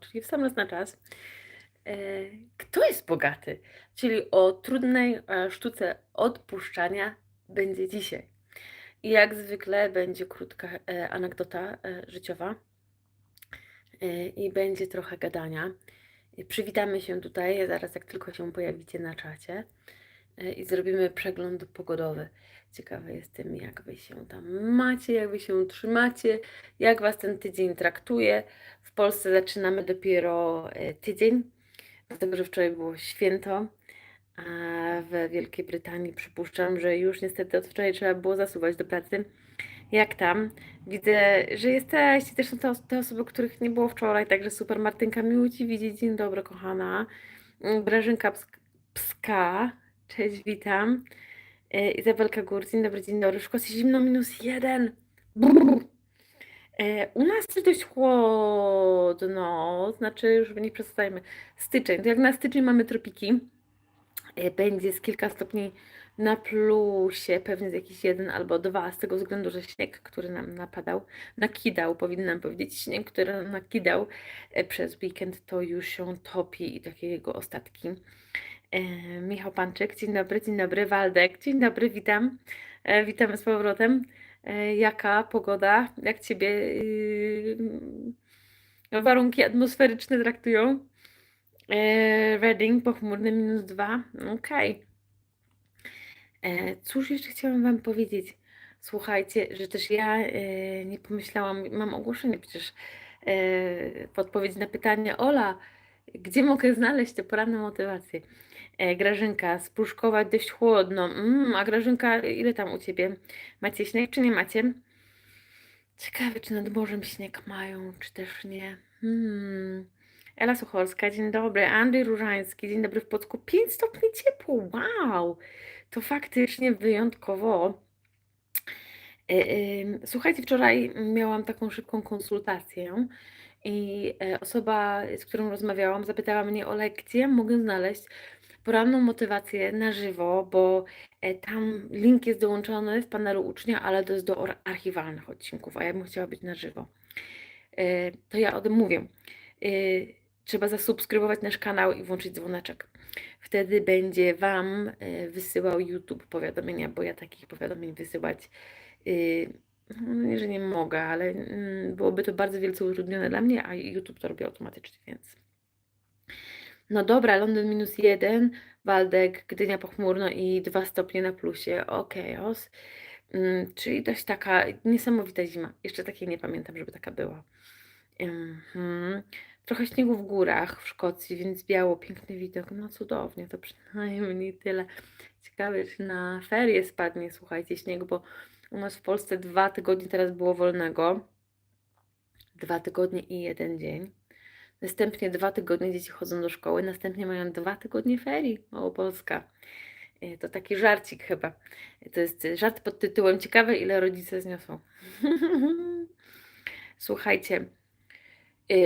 czyli w sam raz na czas. E, Kto jest bogaty? Czyli o trudnej e, sztuce odpuszczania będzie dzisiaj. I jak zwykle będzie krótka e, anegdota życiowa i będzie trochę gadania. Przywitamy się tutaj, zaraz jak tylko się pojawicie na czacie i zrobimy przegląd pogodowy. Ciekawa jestem, jak wy się tam macie, jak wy się trzymacie, jak was ten tydzień traktuje. W Polsce zaczynamy dopiero e, tydzień, dlatego że wczoraj było święto, a w Wielkiej Brytanii przypuszczam, że już niestety od wczoraj trzeba było zasuwać do pracy. Jak tam? Widzę, że jesteście też są te, os- te osoby, których nie było wczoraj, także super. Martynka, miło Ci widzieć. Dzień dobry, kochana. Mm, Grażynka Psk- Pska, cześć, witam. E, Izabelka Gór, dzień dobry, dzień dobry. Zimno minus jeden. Brrr. E, U nas jest dość chłodno, znaczy już nie przesadzajmy. Styczeń, to jak na styczeń mamy tropiki, e, będzie z kilka stopni na plusie, pewnie z jakiś jeden albo dwa, z tego względu, że śnieg, który nam napadał, nakidał, powinnam powiedzieć, śnieg, który nam nakidał przez weekend, to już się topi i takie jego ostatki. E, Michał Panczyk, dzień dobry, dzień dobry, Waldek, dzień dobry, witam, e, witamy z powrotem. E, jaka pogoda, jak Ciebie yy, warunki atmosferyczne traktują? Reading, pochmurny minus dwa, okej. E, Cóż jeszcze chciałam Wam powiedzieć? Słuchajcie, że też ja nie pomyślałam, mam ogłoszenie przecież w odpowiedzi na pytanie Ola, gdzie mogę znaleźć te poranne motywacje? E, Grażynka, z Pruszkowa dość chłodno. Mm, a Grażynka, ile tam u Ciebie? Macie śnieg czy nie macie? Ciekawe, czy nad morzem śnieg mają, czy też nie. Hmm. Ela Sucholska, dzień dobry. Andrzej Różański, dzień dobry w Płocku. 5 stopni ciepło, wow! To faktycznie wyjątkowo. E, Słuchajcie, wczoraj miałam taką szybką konsultację i e, osoba, z którą rozmawiałam, zapytała mnie, gdzie ja mogę znaleźć poranną motywację na żywo, bo e, tam link jest dołączony w panelu ucznia, ale to jest do archiwalnych odcinków, a ja bym chciała być na żywo. E, To ja o tym mówię. E, Trzeba zasubskrybować nasz kanał i włączyć dzwoneczek. Wtedy będzie Wam wysyłał YouTube powiadomienia, bo ja takich powiadomień wysyłać y, no nie, że nie mogę, ale mm, byłoby to bardzo wielce utrudnione dla mnie, a YouTube to robi automatycznie, więc. No dobra, Londyn minus jeden, Waldek, Gdynia pochmurno i dwa stopnie na plusie. Okej, os. Mm, czyli dość taka niesamowita zima. Jeszcze takiej nie pamiętam, żeby taka była. Mhm. Trochę śniegu w górach w Szkocji, więc biało, piękny widok. No cudownie, to przynajmniej tyle. Ciekawe, czy na ferie spadnie, słuchajcie, śnieg, bo u nas w Polsce dwa tygodnie teraz było wolnego. Dwa tygodnie i jeden dzień. Następnie dwa tygodnie dzieci chodzą do szkoły, następnie mają dwa tygodnie ferii. Małopolska. E, To taki żarcik chyba. To jest żart pod tytułem Ciekawe, ile rodzice zniosą. Słuchajcie,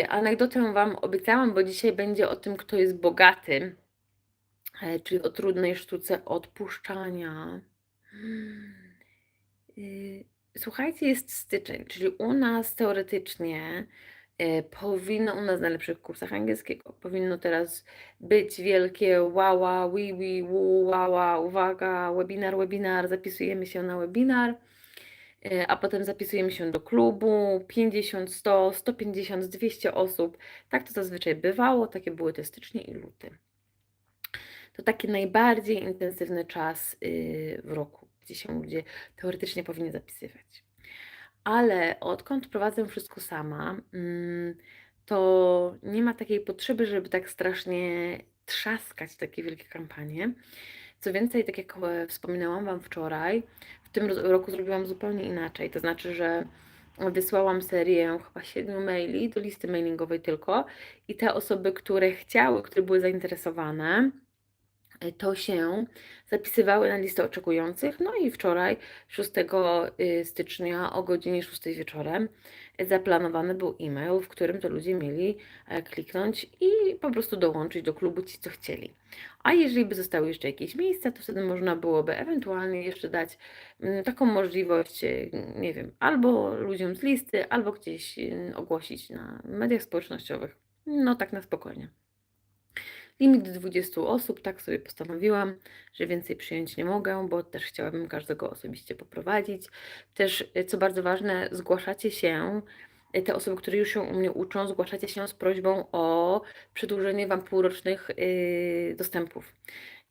anegdotę Wam obiecałam, bo dzisiaj będzie o tym, kto jest bogaty, e, czyli o trudnej sztuce odpuszczania. Słuchajcie, jest styczeń, czyli u nas teoretycznie e, powinno, u nas na lepszych kursach angielskiego, powinno teraz być wielkie wała, wi, wi, wała, uwaga, webinar, webinar, zapisujemy się na webinar, e, a potem zapisujemy się do klubu, 50, 100, 150, 200 osób. Tak to zazwyczaj bywało, takie były te stycznie i luty. To taki najbardziej intensywny czas y, w roku, gdzie się ludzie teoretycznie powinni zapisywać. Ale odkąd prowadzę wszystko sama, mm, to nie ma takiej potrzeby, żeby tak strasznie trzaskać takie wielkie kampanie. Co więcej, tak jak e, wspominałam Wam wczoraj, w tym roku zrobiłam zupełnie inaczej. To znaczy, że wysłałam serię chyba siedmiu maili do listy mailingowej tylko i te osoby, które chciały, które były zainteresowane, to się zapisywały na listę oczekujących. No i wczoraj, 6 y, stycznia o godzinie 6 wieczorem, y, zaplanowany był e-mail, w którym to ludzie mieli e, kliknąć i po prostu dołączyć do klubu ci, co chcieli. A jeżeli by zostały jeszcze jakieś miejsca, to wtedy można byłoby ewentualnie jeszcze dać mm, taką możliwość, y, nie wiem, albo ludziom z listy, albo gdzieś y, ogłosić na mediach społecznościowych. No tak na spokojnie. Limit 20 osób, tak sobie postanowiłam, że więcej przyjąć nie mogę, bo też chciałabym każdego osobiście poprowadzić. Też, y, co bardzo ważne, zgłaszacie się, y, te osoby, które już się u mnie uczą, zgłaszacie się z prośbą o przedłużenie Wam półrocznych yy, dostępów.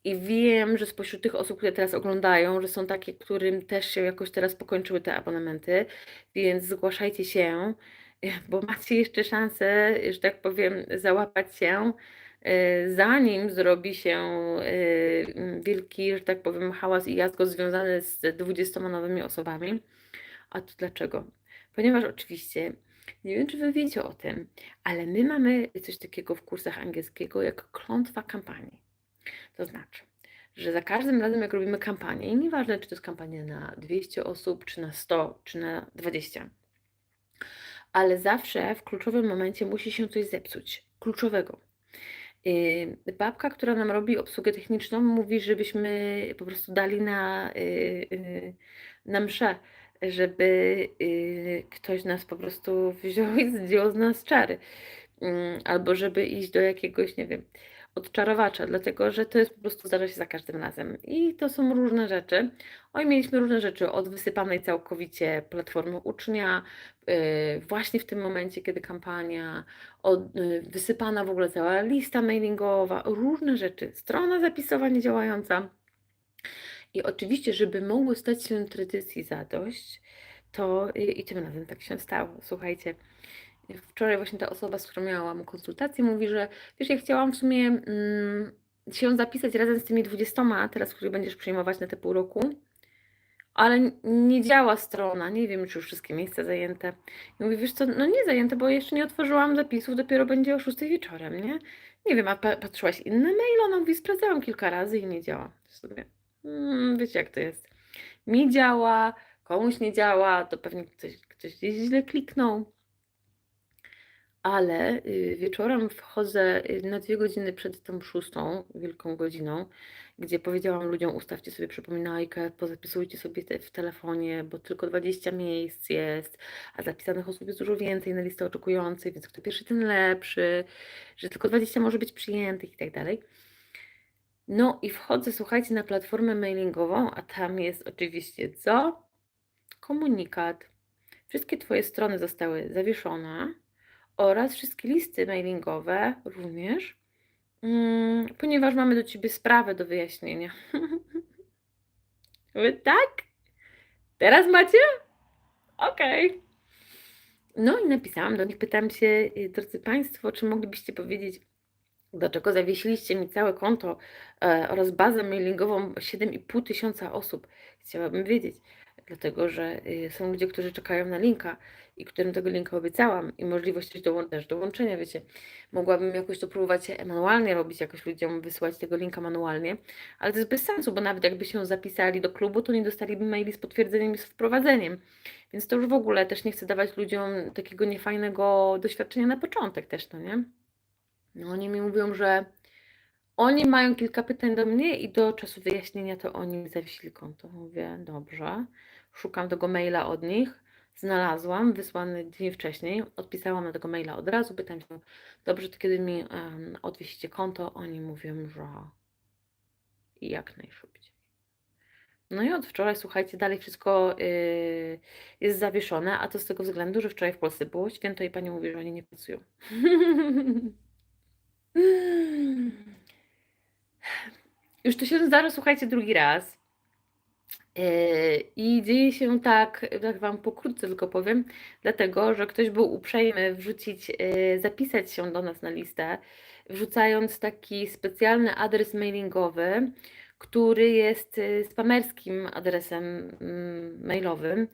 I wiem, że spośród tych osób, które teraz oglądają, że są takie, którym też się jakoś teraz pokończyły te abonamenty, więc zgłaszajcie się, bo macie jeszcze szansę, że tak powiem, załapać się, y, zanim zrobi się y, wielki, że tak powiem, hałas i jazgo związany z 20 nowymi osobami. A to dlaczego? Ponieważ oczywiście, nie wiem, czy Wy wiecie o tym, ale my mamy coś takiego w kursach angielskiego jak klątwa kampanii. To znaczy, że za każdym razem, jak robimy kampanię, i nieważne, czy to jest kampania na 200 osób, czy na 100, czy na 20, ale zawsze w kluczowym momencie musi się coś zepsuć. Kluczowego. Yy, babka, która nam robi obsługę techniczną, mówi, żebyśmy po prostu dali na, yy, yy, na mszę, żeby ktoś nas po prostu wziął i zdjął z nas czary. Albo żeby iść do jakiegoś, nie wiem, odczarowacza, dlatego że to jest po prostu zdarza się za każdym razem. I to są różne rzeczy. Oj, mieliśmy różne rzeczy od wysypanej całkowicie platformy ucznia, yy, właśnie w tym momencie, kiedy kampania, od, yy, wysypana w ogóle cała lista mailingowa, różne rzeczy, strona zapisowa niedziałająca. I oczywiście, żeby mogły stać się tradycji zadość, to yy, i tym razem tak się stało. Słuchajcie, Wczoraj właśnie ta osoba, z którą miałam konsultację, mówi, że wiesz, ja chciałam w sumie mm, się zapisać razem z tymi 20, teraz, które będziesz przyjmować na te pół roku, ale nie działa strona, nie wiem, czy już wszystkie miejsca zajęte. I mówię, wiesz co, no nie zajęte, bo jeszcze nie otworzyłam zapisów, dopiero będzie o 6 wieczorem, nie? Nie wiem, a patrzyłaś inne maile? Ona mówi, sprawdzałam kilka razy i nie działa. Sobie, hmm, wiecie jak to jest. Mi działa, komuś nie działa, to pewnie ktoś, ktoś gdzieś źle kliknął ale y, wieczorem wchodzę y, na dwie godziny przed tą szóstą, wielką godziną, gdzie powiedziałam ludziom, ustawcie sobie przypominajkę, pozapisujcie sobie te w telefonie, bo tylko 20 miejsc jest, a zapisanych osób jest dużo więcej na listę oczekującej, więc kto pierwszy, ten lepszy, że tylko 20 może być przyjętych i tak dalej. No i wchodzę, słuchajcie, na platformę mailingową, a tam jest oczywiście co? Komunikat. Wszystkie Twoje strony zostały zawieszone oraz wszystkie listy mailingowe również, mm, ponieważ mamy do Ciebie sprawę do wyjaśnienia. Wy tak? Teraz macie? Okej. Okay. No i napisałam do nich, pytam się, y, drodzy Państwo, czy moglibyście powiedzieć, dlaczego zawiesiliście mi całe konto e, oraz bazę mailingową 7,5 tysiąca osób? Chciałabym wiedzieć dlatego że y, są ludzie, którzy czekają na linka i którym tego linka obiecałam i możliwość też dołączenia, wiecie, mogłabym jakoś to próbować manualnie robić, jakoś ludziom wysłać tego linka manualnie, ale to jest bez sensu, bo nawet jakby się zapisali do klubu, to nie dostaliby maili z potwierdzeniem i z wprowadzeniem, więc to już w ogóle też nie chcę dawać ludziom takiego niefajnego doświadczenia na początek też, no nie? No oni mi mówią, że oni mają kilka pytań do mnie i do czasu wyjaśnienia to oni mi zawiesili konto. Mówię, dobrze. Szukam tego maila od nich. Znalazłam, wysłany dni wcześniej. Odpisałam na tego maila od razu. Pytam się, dobrze, to kiedy mi um, odwiesicie konto? Oni mówią, że jak najszybciej. No i od wczoraj, słuchajcie, dalej wszystko yy, jest zawieszone, a to z tego względu, że wczoraj w Polsce było święto i pani mówi, że oni nie pracują. Już to się zdarza, słuchajcie, drugi raz. Yy, I dzieje się tak, tak Wam pokrótce tylko powiem, dlatego, że ktoś był uprzejmy wrzucić, yy, zapisać się do nas na listę, wrzucając taki specjalny adres mailingowy, który jest yy, spamerskim adresem mm, mailowym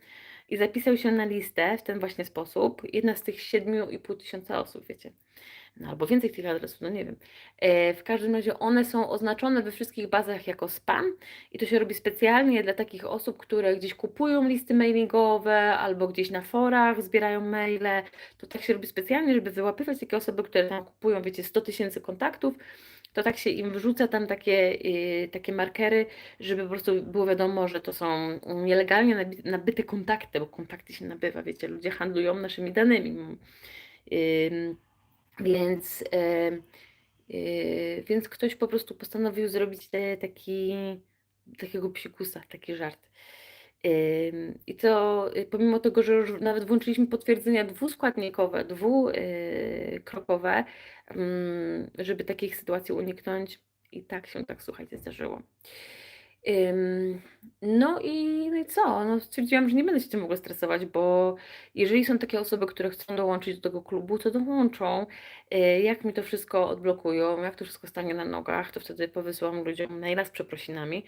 i zapisał się na listę w ten właśnie sposób. Jedna z tych 7,5 tysiąca osób, wiecie no albo więcej tych adresów, no nie wiem. E, w każdym razie one są oznaczone we wszystkich bazach jako spam i to się robi specjalnie dla takich osób, które gdzieś kupują listy mailingowe albo gdzieś na forach zbierają maile. To tak się robi specjalnie, żeby wyłapywać takie osoby, które tam kupują, wiecie, 100 tysięcy kontaktów to tak się im wrzuca tam takie, yy, takie markery, żeby po prostu było wiadomo, że to są nielegalnie nabyte kontakty, bo kontakty się nabywa, wiecie, ludzie handlują naszymi danymi. Yy, Więc, em, yy, więc ktoś po prostu postanowił zrobić taki, takiego psikusa, taki żart. I to y, pomimo tego, że już nawet włączyliśmy potwierdzenia dwuskładnikowe, dwukrokowe, żeby takich sytuacji uniknąć, i tak się tak, słuchajcie, zdarzyło. No i, no i co? No stwierdziłam, że nie będę się tym w ogóle stresować, bo jeżeli są takie osoby, które chcą dołączyć do tego klubu, to dołączą. Y, Jak mi to wszystko odblokują, jak to wszystko stanie na nogach, to wtedy powysyłam ludziom maila z przeprosinami.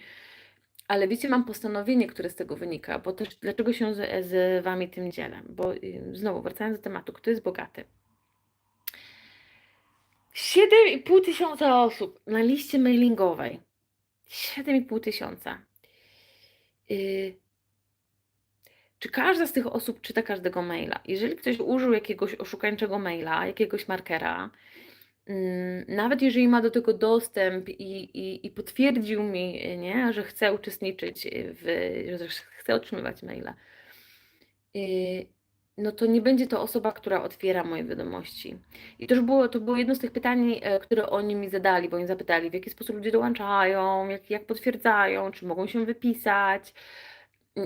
Ale wiecie, mam postanowienie, które z tego wynika, bo też dlaczego się z, z wami tym dzielę? Bo y, znowu, wracając do tematu, kto jest bogaty? 7,5 tysiąca osób na liście mailingowej. 7,5 tysiąca. Y, czy każda z tych osób czyta każdego maila? Jeżeli ktoś użył jakiegoś oszukańczego maila, jakiegoś markera, mm, nawet jeżeli ma do tego dostęp i, i, i potwierdził mi, y, nie, że chce uczestniczyć w, że chce otrzymywać maila, y, no to nie będzie to osoba, która otwiera moje wiadomości. I to już było, to było jedno z tych pytań, e, które oni mi zadali, bo oni zapytali, w jaki sposób ludzie dołączają, jak, jak potwierdzają, czy mogą się wypisać.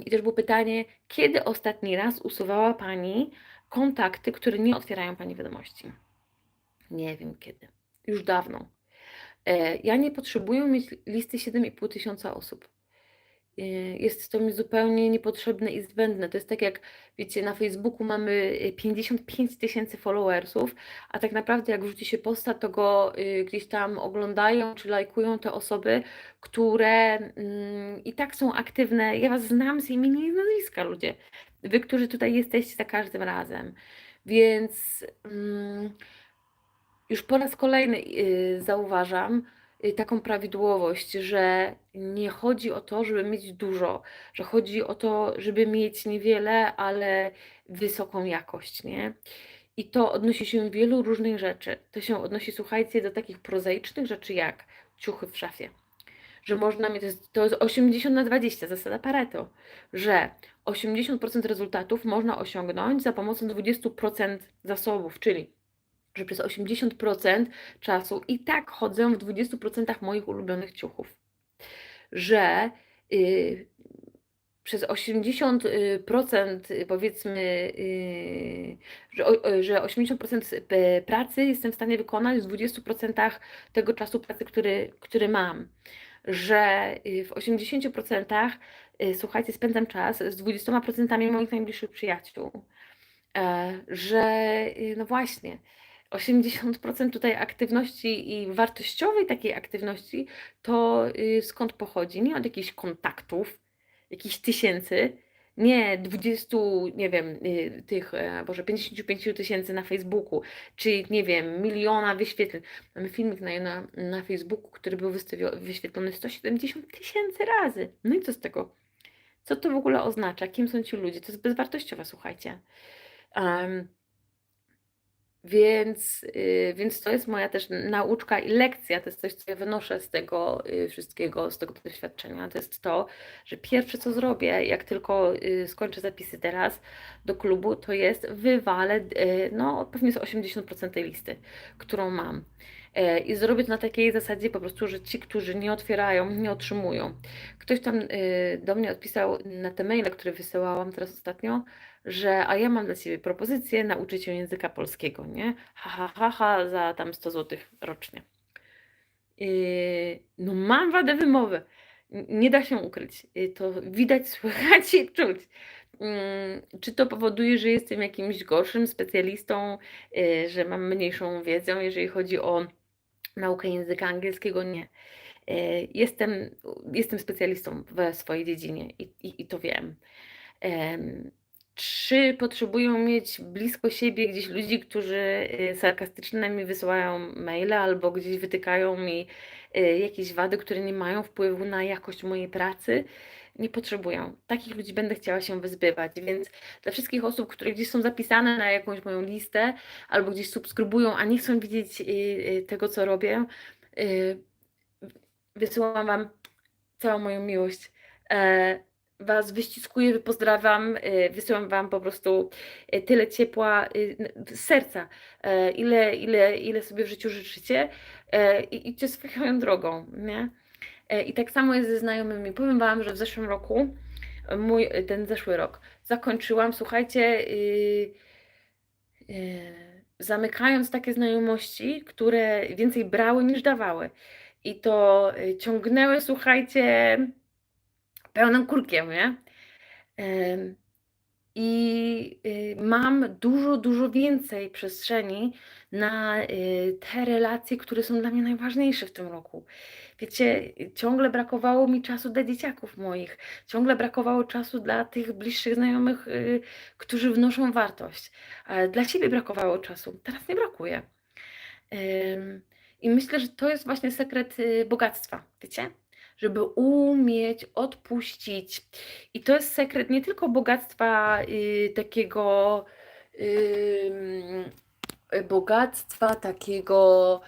I też było pytanie, kiedy ostatni raz usuwała Pani kontakty, które nie otwierają Pani wiadomości? Nie wiem kiedy. Już dawno. E, Ja nie potrzebuję mieć listy 7,5 tysiąca osób. E, Jest to mi zupełnie niepotrzebne i zbędne. To jest tak jak, wiecie, na Facebooku mamy e, 55 tysięcy followersów, a tak naprawdę jak wrzuci się posta, to go y, gdzieś tam oglądają czy lajkują te osoby, które mm, i tak są aktywne. Ja Was znam z imienia i nazwiska, ludzie. Wy, którzy tutaj jesteście za każdym razem. Więc mm, już po raz kolejny y, zauważam y, taką prawidłowość, że nie chodzi o to, żeby mieć dużo, że chodzi o to, żeby mieć niewiele, ale wysoką jakość, nie? I to odnosi się wielu różnych rzeczy. To się odnosi, słuchajcie, do takich prozaicznych rzeczy jak ciuchy w szafie. Że można mieć, to jest, to jest 80 na 20, zasada Pareto, że 80% rezultatów można osiągnąć za pomocą 20% zasobów, czyli że przez 80% czasu i tak chodzę w 20% moich ulubionych ciuchów. Że y, przez 80% y, powiedzmy, y, że, o- y, że 80% p- pracy jestem w stanie wykonać w 20% tego czasu pracy, który, który mam. Że y, w 80% y, słuchajcie, spędzam czas z 20% moich najbliższych przyjaciół. E, że y, no właśnie, 80% tutaj aktywności i wartościowej takiej aktywności to y, skąd pochodzi? Nie od jakichś kontaktów, jakichś tysięcy, nie 20, nie wiem, y, tych, e, Boże, 55 tysięcy na Facebooku, czy nie wiem, miliona wyświetleń. Mamy filmik na, na, na Facebooku, który był wyświetlony 170 tysięcy razy. No i co z tego? Co to w ogóle oznacza? Kim są ci ludzie? To jest bezwartościowe, słuchajcie. Em, więc, y, więc to jest moja też nauczka i lekcja, to jest coś, co ja wynoszę z tego y, wszystkiego, z tego doświadczenia. To jest to, że pierwsze co zrobię, jak tylko y, skończę zapisy teraz do klubu, to jest wywalę, no pewnie z 80% tej listy, którą mam. E, I zrobię to na takiej zasadzie po prostu, że ci, którzy nie otwierają, nie otrzymują. Ktoś tam do mnie odpisał na te maile, które wysyłałam teraz ostatnio, że a ja mam dla Ciebie propozycję, nauczyć się języka polskiego, nie? Ha, ha, ha, ha, za tam 100 zł rocznie. No mam wadę wymowy. Nie da się ukryć. To widać, słychać i czuć. Mm, Czy to powoduje, że jestem jakimś gorszym specjalistą, yy, że mam mniejszą wiedzę, jeżeli chodzi o naukę języka angielskiego? Nie. Yy, Jestem, jestem specjalistą we swojej dziedzinie i, i, i to wiem. Em, Czy potrzebują mieć blisko siebie gdzieś ludzi, którzy y, sarkastycznie na mnie wysyłają maile albo gdzieś wytykają mi y, jakieś wady, które nie mają wpływu na jakość mojej pracy? Nie potrzebują. Takich ludzi będę chciała się wyzbywać, więc dla wszystkich osób, które gdzieś są zapisane na jakąś moją listę albo gdzieś subskrybują, a nie chcą widzieć y, tego, co robię, wysyłam Wam całą moją miłość. Was wyściskuję, pozdrawiam, y, wysyłam Wam po prostu y, tyle ciepła y, z serca, e, ile, ile, ile sobie w życiu życzycie e, i idźcie swoją drogą, nie? E, I tak samo jest ze znajomymi. Powiem Wam, że w zeszłym roku, mój, ten zeszły rok, zakończyłam, słuchajcie, y, y, zamykając takie znajomości, które więcej brały niż dawały. I to y, ciągnęły, słuchajcie, pełnym kurkiem, nie? I y, mam dużo, dużo więcej przestrzeni na y, te relacje, które są dla mnie najważniejsze w tym roku. Wiecie, ciągle brakowało mi czasu dla dzieciaków moich, ciągle brakowało czasu dla tych bliższych znajomych, y, którzy wnoszą wartość. Ale Dla siebie brakowało czasu, teraz nie brakuje. I myślę, że to jest właśnie sekret bogactwa, wiecie? Żeby umieć odpuścić. I to jest sekret nie tylko bogactwa y, takiego y, bogactwa takiego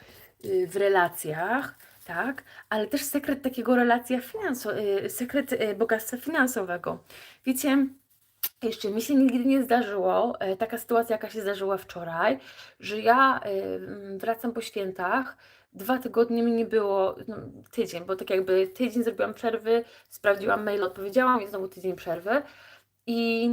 y, w relacjach, tak? Ale też sekret takiego relacja finanso, y, sekret y, bogactwa finansowego. Wiecie, jeszcze mi się nigdy nie zdarzyło, e, taka sytuacja, jaka się zdarzyła wczoraj, że ja mm, wracam po świętach, dwa tygodnie mi nie było, no, tydzień, bo tak jakby tydzień zrobiłam przerwy, sprawdziłam mail, odpowiedziałam i znowu tydzień przerwy. I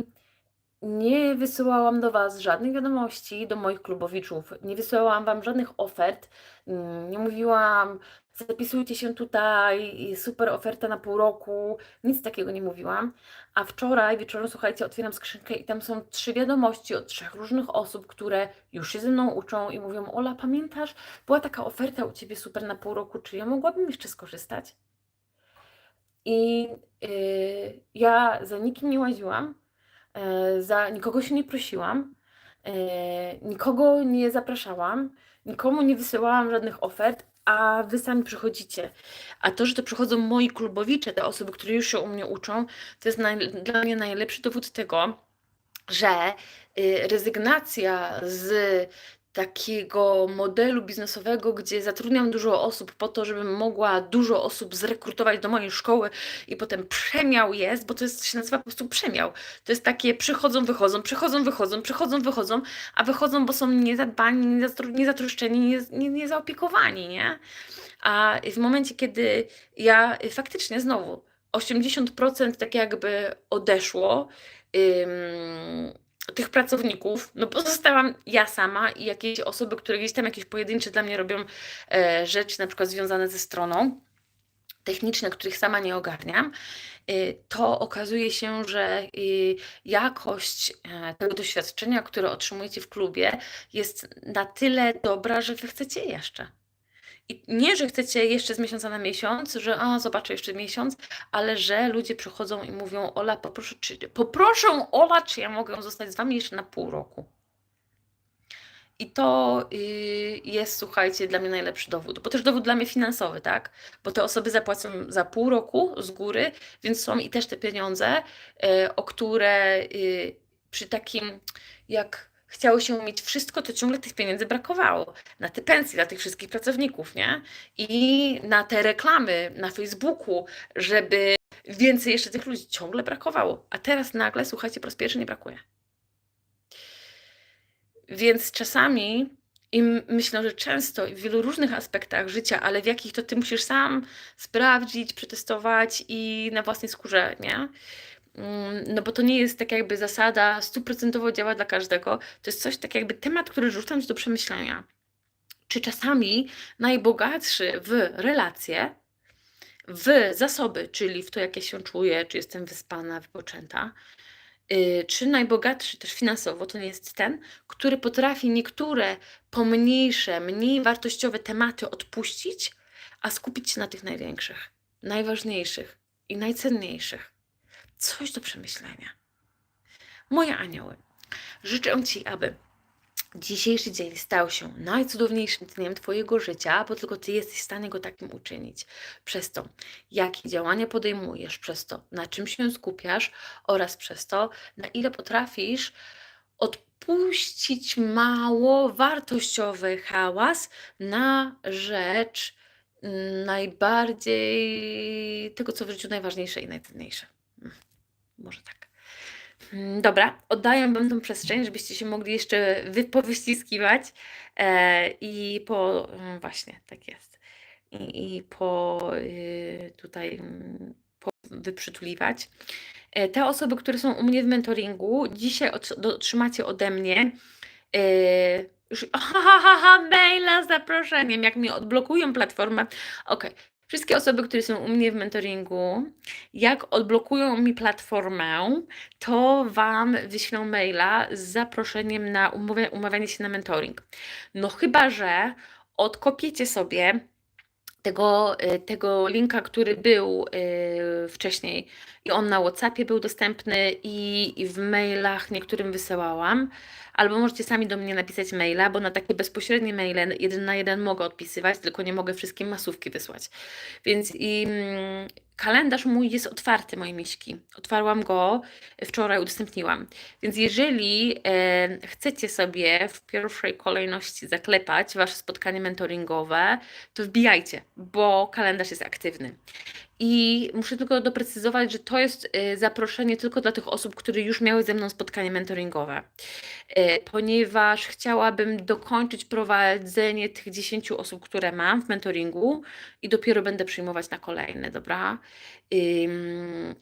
nie wysyłałam do Was żadnych wiadomości, do moich klubowiczów, nie wysyłałam Wam żadnych ofert, mm, nie mówiłam, zapisujcie się tutaj, super oferta na pół roku, nic takiego nie mówiłam. A wczoraj wieczorem, słuchajcie, otwieram skrzynkę i tam są trzy wiadomości od trzech różnych osób, które już się ze mną uczą i mówią: Ola, pamiętasz, była taka oferta u Ciebie super na pół roku, czy ja mogłabym jeszcze skorzystać? I yy, ja za nikim nie łaziłam, yy, za nikogo się nie prosiłam, yy, nikogo nie zapraszałam, nikomu nie wysyłałam żadnych ofert, a wy sami przychodzicie. A to, że to przychodzą moi klubowicze, te osoby, które już się u mnie uczą, to jest naj, dla mnie najlepszy dowód tego, że y, rezygnacja z takiego modelu biznesowego, gdzie zatrudniam dużo osób po to, żebym mogła dużo osób zrekrutować do mojej szkoły i potem przemiał jest, bo to jest, się nazywa po prostu przemiał. To jest takie przychodzą, wychodzą, przychodzą, wychodzą, przychodzą, wychodzą, a wychodzą, bo są niezadbani, niezatroszczeni, nie, nie, niezaopiekowani, nie? A w momencie, kiedy ja faktycznie znowu 80% tak jakby odeszło, tych pracowników, no pozostałam ja sama i jakieś osoby, które gdzieś tam jakieś pojedyncze dla mnie robią e, rzeczy, na przykład związane ze stroną, techniczne, których sama nie ogarniam, y, to okazuje się, że y, jakość e, tego doświadczenia, które otrzymujecie w klubie, jest na tyle dobra, że wy chcecie jeszcze. I nie, że chcecie jeszcze z miesiąca na miesiąc, że a, zobaczę jeszcze miesiąc, ale że ludzie przychodzą i mówią: Ola, poproszę, czy, poproszę Ola, czy ja mogę zostać z wami jeszcze na pół roku. I to y, jest, słuchajcie, dla mnie najlepszy dowód, bo też dowód dla mnie finansowy, tak? Bo te osoby zapłacą za pół roku z góry, więc są i też te pieniądze, y, o które y, przy takim, jak chciało się mieć wszystko, to ciągle tych pieniędzy brakowało. Na te pensje dla tych wszystkich pracowników, nie? I na te reklamy na Facebooku, żeby więcej jeszcze tych ludzi ciągle brakowało. A teraz nagle, słuchajcie, po raz pierwszy nie brakuje. Więc czasami, i myślę, że często i w wielu różnych aspektach życia, ale w jakich to ty musisz sam sprawdzić, przetestować i na własnej skórze, nie? Mm, No bo to nie jest tak jakby zasada stuprocentowo działa dla każdego. To jest coś tak jakby temat, który rzucam do przemyślenia. Czy czasami najbogatszy w relacje, w zasoby, czyli w to, jak ja się czuję, czy jestem wyspana, wypoczęta, y, czy najbogatszy też finansowo to nie jest ten, który potrafi niektóre pomniejsze, mniej wartościowe tematy odpuścić, a skupić się na tych największych, najważniejszych i najcenniejszych. Coś do przemyślenia. Moje anioły, życzę Ci, aby dzisiejszy dzień stał się najcudowniejszym dniem Twojego życia, bo tylko Ty jesteś w stanie go takim uczynić. Przez to, jakie działania podejmujesz, przez to, na czym się skupiasz oraz przez to, na ile potrafisz odpuścić mało wartościowy hałas na rzecz mm, najbardziej tego, co w życiu najważniejsze i najcenniejsze. Może tak. Mm, Dobra, oddaję Wam tą przestrzeń, żebyście się mogli jeszcze wy powyściskiwać e, i po... mm, Właśnie, tak jest. I, i po y, tutaj mm, po, wyprzytuliwać. E, Te osoby, które są u mnie w mentoringu, dzisiaj otrzymacie ode mnie e, już ha, ha, ha, maila z zaproszeniem, jak mi odblokują platformę. Okej, wszystkie osoby, które są u mnie w mentoringu, jak odblokują mi platformę, to Wam wyślą maila z zaproszeniem na umówie, umawianie się na mentoring. No chyba, że odkopiecie sobie tego, y, tego linka, który był y, wcześniej i on na WhatsAppie był dostępny i, i w mailach niektórym wysyłałam. Albo możecie sami do mnie napisać maila, bo na takie bezpośrednie maile jeden na jeden mogę odpisywać, tylko nie mogę wszystkim masówki wysłać. Więc i, mm, kalendarz mój jest otwarty, moje miśki. Otwarłam go wczoraj, udostępniłam. Więc jeżeli e, chcecie sobie w pierwszej kolejności zaklepać wasze spotkanie mentoringowe, to wbijajcie, bo kalendarz jest aktywny. I muszę tylko doprecyzować, że to jest y, zaproszenie tylko dla tych osób, które już miały ze mną spotkanie mentoringowe, Y, ponieważ chciałabym dokończyć prowadzenie tych 10 osób, które mam w mentoringu i dopiero będę przyjmować na kolejne, dobra?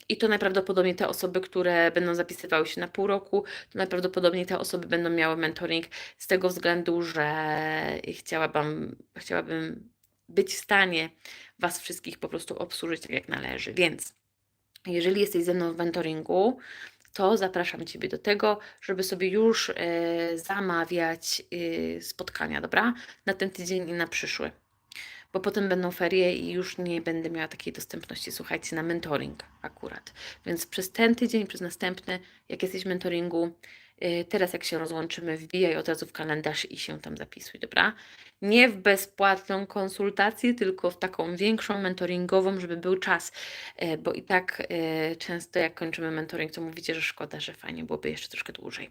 I to najprawdopodobniej te osoby, które będą zapisywały się na pół roku, to najprawdopodobniej te osoby będą miały mentoring z tego względu, że chciałabym, chciałabym być w stanie Was wszystkich po prostu obsłużyć tak jak należy. Więc jeżeli jesteś ze mną w mentoringu, to zapraszam Ciebie do tego, żeby sobie już e, zamawiać e, spotkania, dobra? Na ten tydzień i na przyszły. Bo potem będą ferie i już nie będę miała takiej dostępności, słuchajcie, na mentoring akurat. Więc przez ten tydzień, przez następny, jak jesteś w mentoringu, teraz jak się rozłączymy, wbijaj od razu w kalendarz i się tam zapisuj, dobra? Nie w bezpłatną konsultację, tylko w taką większą mentoringową, żeby był czas, e, bo i tak e, często jak kończymy mentoring, to mówicie, że szkoda, że fajnie byłoby jeszcze troszkę dłużej.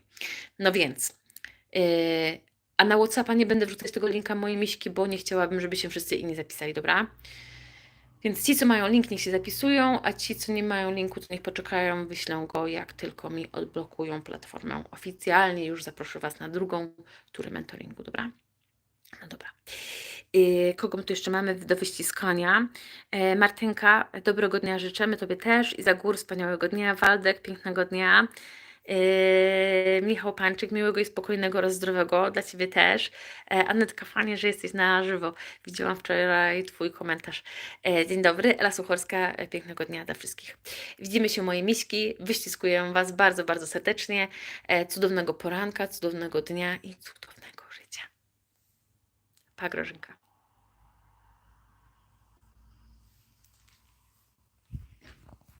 No więc, a na WhatsAppa nie będę wrzucać tego linka mojej miśki, bo nie chciałabym, żeby się wszyscy inni zapisali, dobra? Więc ci, co mają link, niech się zapisują, a ci, co nie mają linku, to niech poczekają, wyślę go, jak tylko mi odblokują platformę oficjalnie. Już zaproszę Was na drugą turę mentoringu, dobra? No dobra. Yy, Kogo my tu jeszcze mamy do wyściskania? E, Martynka, dobrego dnia życzymy Tobie też. Iza Gór, wspaniałego dnia. Waldek, pięknego dnia. Yy, Michał Pańczyk, miłego i spokojnego oraz zdrowego dla Ciebie też. E, Anetka, fajnie, że jesteś na żywo. Widziałam wczoraj Twój komentarz. E, Dzień dobry, Ela Suchorska, e, pięknego dnia dla wszystkich. Widzimy się moje miśki, wyściskuję Was bardzo, bardzo serdecznie. E, Cudownego poranka, cudownego dnia i cudownego życia. Pa, Grażynka.